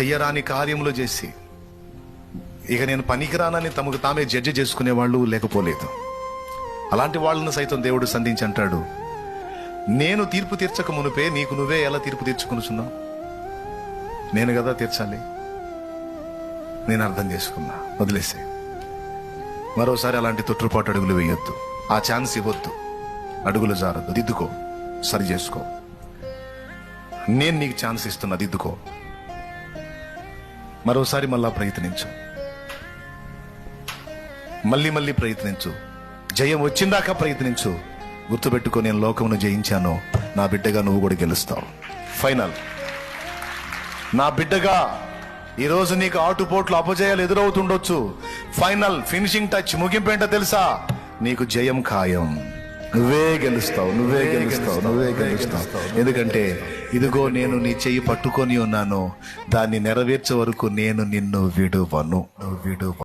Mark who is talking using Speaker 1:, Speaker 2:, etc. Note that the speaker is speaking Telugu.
Speaker 1: చెయ్యరాని కార్యములు చేసి ఇక నేను పనికిరానని తమకు తామే జడ్జి చేసుకునే వాళ్ళు లేకపోలేదు. అలాంటి వాళ్ళను సైతం దేవుడు సంధించి అంటాడు నేను తీర్పు తీర్చక మునుపే నీకు నువ్వే ఎలా తీర్పు తీర్చుకునుచున్నావు? నేను కదా తీర్చాలి. నేను అర్థం చేసుకున్నా. వదిలేసే. మరోసారి అలాంటి తొట్టుపాటు అడుగులు వేయొద్దు. ఆ ఛాన్స్ ఇవ్వద్దు. అడుగులు జారద్దు. దిద్దుకో. సరి చేసుకో. నేను నీకు ఛాన్స్ ఇస్తున్నా. దిద్దుకో. మరోసారి మళ్ళా ప్రయత్నించు. మళ్ళీ మళ్ళీ ప్రయత్నించు. జయం వచ్చిందాక ప్రయత్నించు. గుర్తుపెట్టుకో నేను లోకమును జయించాను. నా బిడ్డగా నువ్వు కూడా గెలుస్తావు. ఫైనల్ నా బిడ్డగా ఈరోజు నీకు ఆటుపోట్లు అపజయాలు ఎదురవుతుండొచ్చు. ఫైనల్ ఫినిషింగ్ టచ్ ముగింపు ఏంటో తెలుసా? నీకు జయం ఖాయం. నువ్వే గెలుస్తావు నువ్వే గెలుస్తావు నువ్వే గెలుస్తావు. ఎందుకంటే ఇదిగో నేను నీ చెయ్యి పట్టుకొని ఉన్నాను దాన్ని నెరవేర్చే వరకు నేను నిన్ను విడువను. విడువ